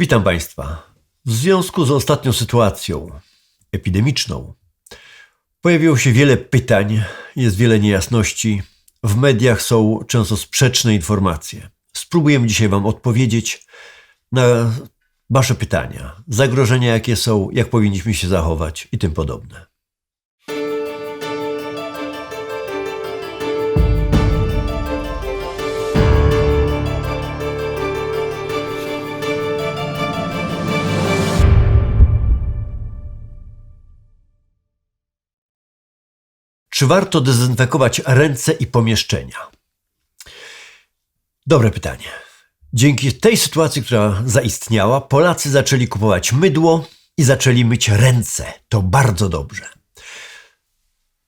Witam Państwa. W związku z ostatnią sytuacją epidemiczną pojawiło się wiele pytań, jest wiele niejasności. W mediach są często sprzeczne informacje. Spróbujemy dzisiaj Wam odpowiedzieć na Wasze pytania, zagrożenia jakie są, jak powinniśmy się zachować i tym podobne. Czy warto dezynfekować ręce i pomieszczenia? Dobre pytanie. Dzięki tej sytuacji, która zaistniała, Polacy zaczęli kupować mydło i zaczęli myć ręce. To bardzo dobrze.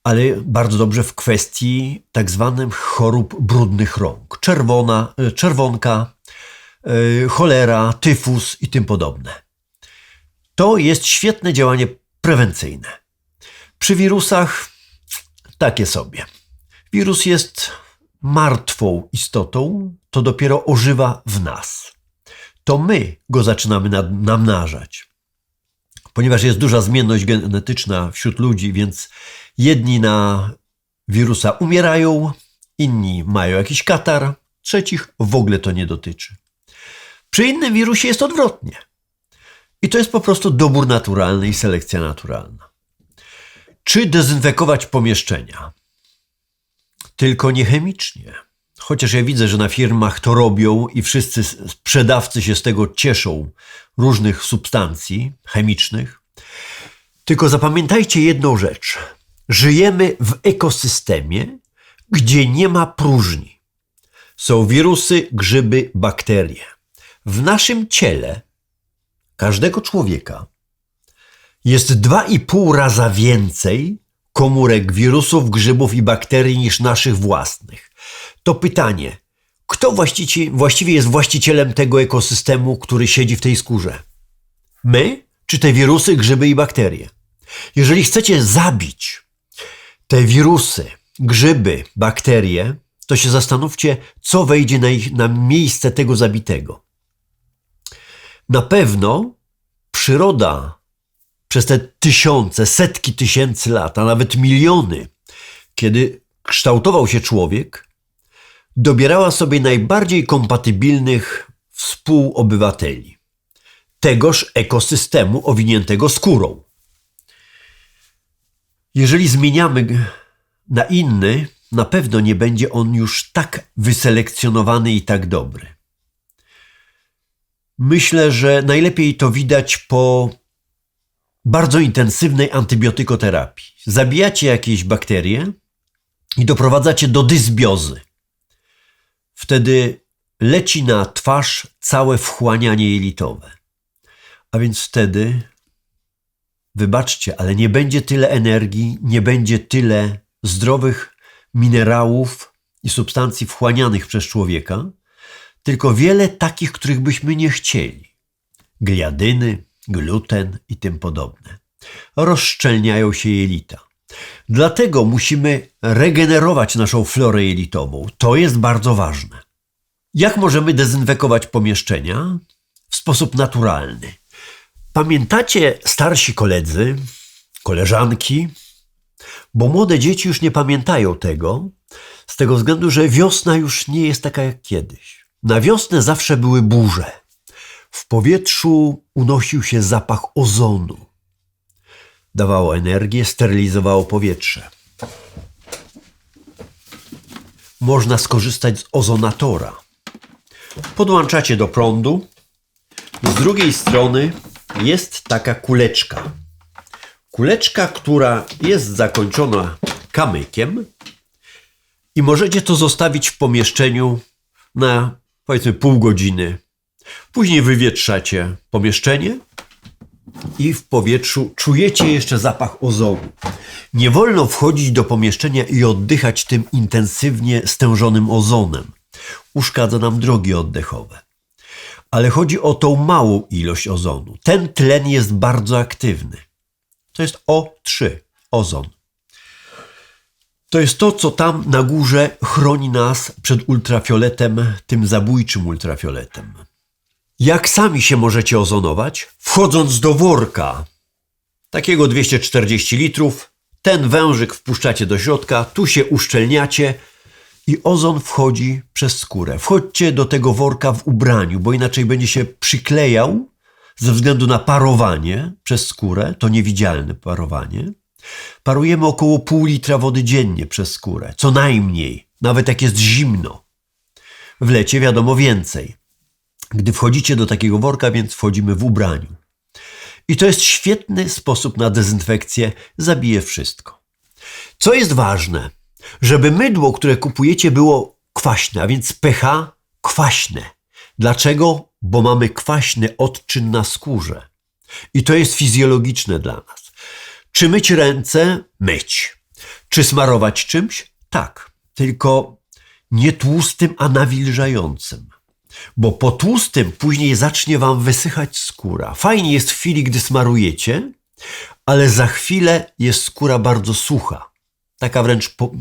Ale bardzo dobrze w kwestii tak zwanych chorób brudnych rąk. Czerwona, e, czerwonka, yy, cholera, tyfus i tym podobne. To jest świetne działanie prewencyjne. Przy wirusach takie sobie. Wirus jest martwą istotą, to dopiero ożywa w nas. To my go zaczynamy namnażać. Ponieważ jest duża zmienność genetyczna wśród ludzi, więc jedni na wirusa umierają, inni mają jakiś katar, trzecich w ogóle to nie dotyczy. Przy innym wirusie jest odwrotnie. I to jest po prostu dobór naturalny i selekcja naturalna. Czy dezynfekować pomieszczenia? Tylko nie chemicznie. Chociaż ja widzę, że na firmach to robią i wszyscy sprzedawcy się z tego cieszą różnych substancji chemicznych. Tylko zapamiętajcie jedną rzecz. Żyjemy w ekosystemie, gdzie nie ma próżni. Są wirusy, grzyby, bakterie. W naszym ciele każdego człowieka jest dwa i pół raza więcej komórek wirusów, grzybów i bakterii niż naszych własnych. To pytanie, kto właściwie jest właścicielem tego ekosystemu, który siedzi w tej skórze? My, czy te wirusy, grzyby i bakterie? Jeżeli chcecie zabić te wirusy, grzyby, bakterie, to się zastanówcie, co wejdzie na, ich, na miejsce tego zabitego. Na pewno przyroda przez te tysiące, setki tysięcy lat, a nawet miliony, kiedy kształtował się człowiek, dobierała sobie najbardziej kompatybilnych współobywateli tegoż ekosystemu owiniętego skórą. Jeżeli zmieniamy na inny, na pewno nie będzie on już tak wyselekcjonowany i tak dobry. Myślę, że najlepiej to widać po bardzo intensywnej antybiotykoterapii. Zabijacie jakieś bakterie i doprowadzacie do dysbiozy. Wtedy leci na twarz całe wchłanianie jelitowe. A więc wtedy, wybaczcie, ale nie będzie tyle energii, nie będzie tyle zdrowych minerałów i substancji wchłanianych przez człowieka, tylko wiele takich, których byśmy nie chcieli. Gliadyny, gluten i tym podobne. Rozszczelniają się jelita. Dlatego musimy regenerować naszą florę jelitową. To jest bardzo ważne. Jak możemy dezynfekować pomieszczenia? W sposób naturalny. Pamiętacie starsi koledzy, koleżanki, bo młode dzieci już nie pamiętają tego, z tego względu, że wiosna już nie jest taka jak kiedyś. Na wiosnę zawsze były burze. W powietrzu unosił się zapach ozonu. Dawało energię, sterylizowało powietrze. Można skorzystać z ozonatora. Podłączacie do prądu. Z drugiej strony jest taka kuleczka. Kuleczka, która jest zakończona kamykiem i możecie to zostawić w pomieszczeniu na powiedzmy pół godziny, Później wywietrzacie pomieszczenie i w powietrzu czujecie jeszcze zapach ozonu. Nie wolno wchodzić do pomieszczenia i oddychać tym intensywnie stężonym ozonem. Uszkadza nam drogi oddechowe. Ale chodzi o tą małą ilość ozonu. Ten tlen jest bardzo aktywny. To jest O3, ozon. To jest to, co tam na górze chroni nas przed ultrafioletem, tym zabójczym ultrafioletem. Jak sami się możecie ozonować? Wchodząc do worka, takiego 240 litrów, ten wężyk wpuszczacie do środka, tu się uszczelniacie i ozon wchodzi przez skórę. Wchodźcie do tego worka w ubraniu, bo inaczej będzie się przyklejał ze względu na parowanie przez skórę, to niewidzialne parowanie. Parujemy około pół litra wody dziennie przez skórę, co najmniej, nawet jak jest zimno. W lecie wiadomo więcej. Gdy wchodzicie do takiego worka, więc wchodzimy w ubraniu. I to jest świetny sposób na dezynfekcję, zabije wszystko. Co jest ważne, żeby mydło, które kupujecie, było kwaśne, a więc pH kwaśne. Dlaczego? Bo mamy kwaśny odczyn na skórze. I to jest fizjologiczne dla nas. Czy myć ręce? Myć. Czy smarować czymś? Tak. Tylko nie tłustym, a nawilżającym. Bo po tłustym później zacznie wam wysychać skóra. Fajnie jest w chwili, gdy smarujecie, ale za chwilę jest skóra bardzo sucha. Taka wręcz po,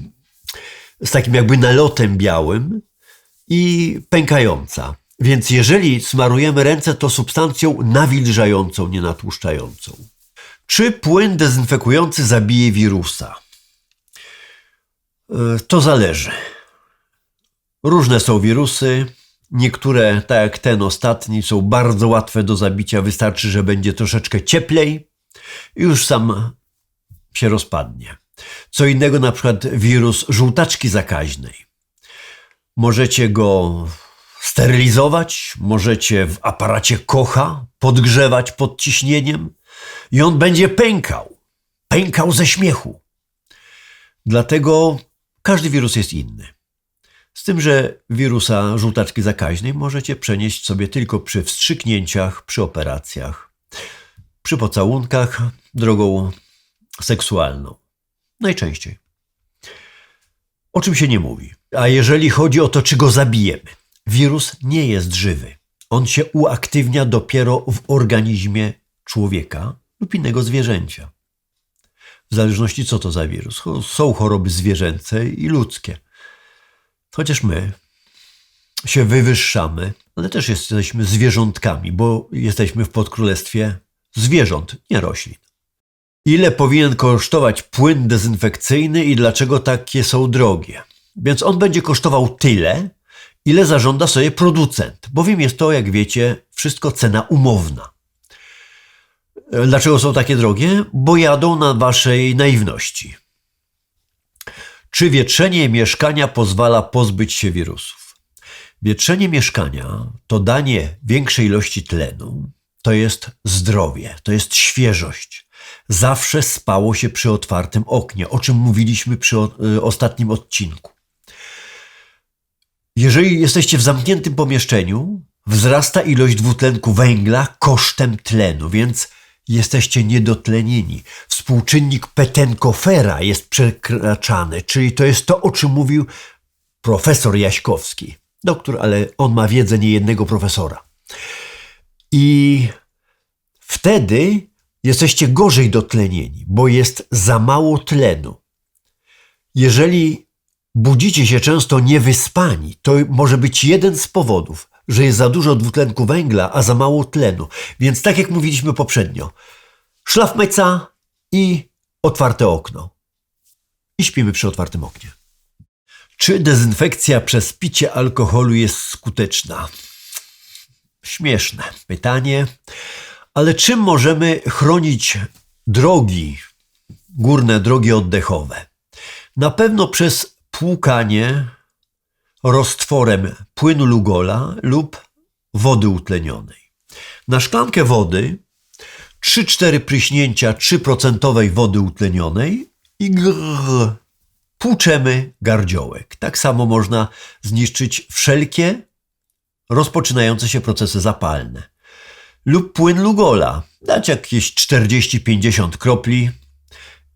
z takim jakby nalotem białym i pękająca. Więc jeżeli smarujemy ręce, to substancją nawilżającą, nie natłuszczającą. Czy płyn dezynfekujący zabije wirusa? E, to zależy. Różne są wirusy. Niektóre, tak jak ten ostatni, są bardzo łatwe do zabicia. Wystarczy, że będzie troszeczkę cieplej i już sam się rozpadnie. Co innego na przykład wirus żółtaczki zakaźnej. Możecie go sterylizować, możecie w aparacie kocha podgrzewać pod ciśnieniem i on będzie pękał. Pękał ze śmiechu. Dlatego każdy wirus jest inny. Z tym, że wirusa żółtaczki zakaźnej możecie przenieść sobie tylko przy wstrzyknięciach, przy operacjach, przy pocałunkach drogą seksualną. Najczęściej. O czym się nie mówi. A jeżeli chodzi o to, czy go zabijemy, wirus nie jest żywy. On się uaktywnia dopiero w organizmie człowieka lub innego zwierzęcia. W zależności co to za wirus. Są choroby zwierzęce i ludzkie. Chociaż my się wywyższamy, ale też jesteśmy zwierzątkami, bo jesteśmy w podkrólestwie zwierząt, nie roślin. Ile powinien kosztować płyn dezynfekcyjny i dlaczego takie są drogie? Więc on będzie kosztował tyle, ile zażąda sobie producent, bowiem jest to, jak wiecie, wszystko cena umowna. Dlaczego są takie drogie? Bo jadą na waszej naiwności. Czy wietrzenie mieszkania pozwala pozbyć się wirusów? Wietrzenie mieszkania to danie większej ilości tlenu, to jest zdrowie, to jest świeżość. Zawsze spało się przy otwartym oknie, o czym mówiliśmy przy y, ostatnim odcinku. Jeżeli jesteście w zamkniętym pomieszczeniu, wzrasta ilość dwutlenku węgla kosztem tlenu, więc jesteście niedotlenieni. Współczynnik Petenkofera jest przekraczany, czyli to jest to, o czym mówił profesor Jaśkowski. Doktor, ale on ma wiedzę niejednego profesora. I wtedy jesteście gorzej dotlenieni, bo jest za mało tlenu. Jeżeli budzicie się często niewyspani, to może być jeden z powodów, że jest za dużo dwutlenku węgla, a za mało tlenu. Więc tak jak mówiliśmy poprzednio, szlafmeca i otwarte okno. I śpimy przy otwartym oknie. Czy dezynfekcja przez picie alkoholu jest skuteczna? Śmieszne pytanie, ale czym możemy chronić drogi, górne drogi oddechowe? Na pewno przez płukanie roztworem płynu Lugola lub wody utlenionej. Na szklankę wody 3-4 pryśnięcia 3% wody utlenionej i grrr, płuczemy gardziołek. Tak samo można zniszczyć wszelkie rozpoczynające się procesy zapalne. Lub płyn Lugola. Dać jakieś 40-50 kropli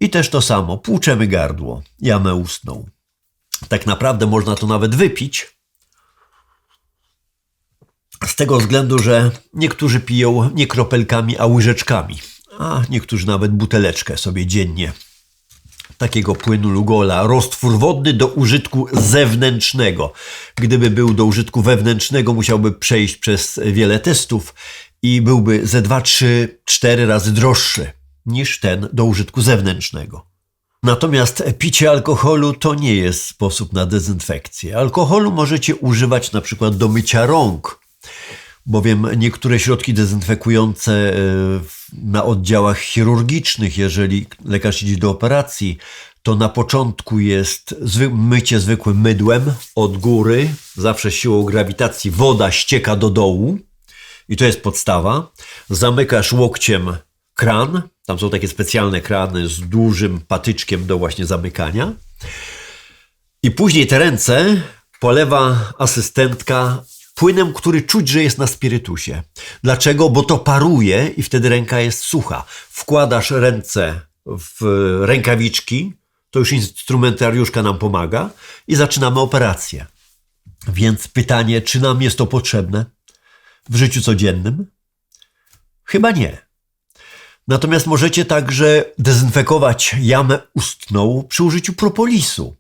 i też to samo. Płuczemy gardło, jamę ustną. Tak naprawdę można to nawet wypić. Z tego względu, że niektórzy piją nie kropelkami, a łyżeczkami, a niektórzy nawet buteleczkę sobie dziennie. takiego płynu Lugola, roztwór wodny do użytku zewnętrznego. Gdyby był do użytku wewnętrznego, musiałby przejść przez wiele testów i byłby ze 2, 3, 4 razy droższy niż ten do użytku zewnętrznego. Natomiast picie alkoholu to nie jest sposób na dezynfekcję. Alkoholu możecie używać na przykład do mycia rąk, bowiem niektóre środki dezynfekujące e, na oddziałach chirurgicznych, jeżeli lekarz idzie do operacji, to na początku jest mycie zwykłym mydłem od góry, zawsze siłą grawitacji woda ścieka do dołu i to jest podstawa. Zamykasz łokciem kran, tam są takie specjalne krany z dużym patyczkiem do właśnie zamykania. I później te ręce polewa asystentka płynem, który czuć, że jest na spirytusie. Dlaczego? Bo to paruje i wtedy ręka jest sucha. Wkładasz ręce w rękawiczki, to już instrumentariuszka nam pomaga i zaczynamy operację. Więc pytanie, czy nam jest to potrzebne w życiu codziennym? Chyba nie. Natomiast możecie także dezynfekować jamę ustną przy użyciu propolisu.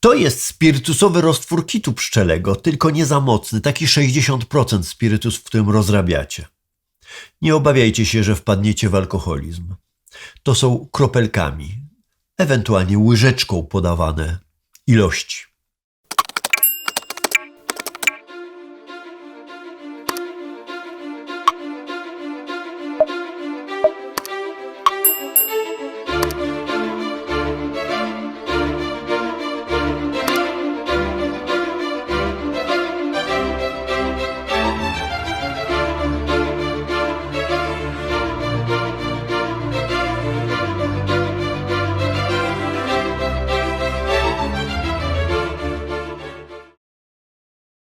To jest spirytusowy roztwór kitu pszczelego, tylko nie za mocny, taki 60% spirytus, w którym rozrabiacie. Nie obawiajcie się, że wpadniecie w alkoholizm. To są kropelkami, ewentualnie łyżeczką podawane ilości.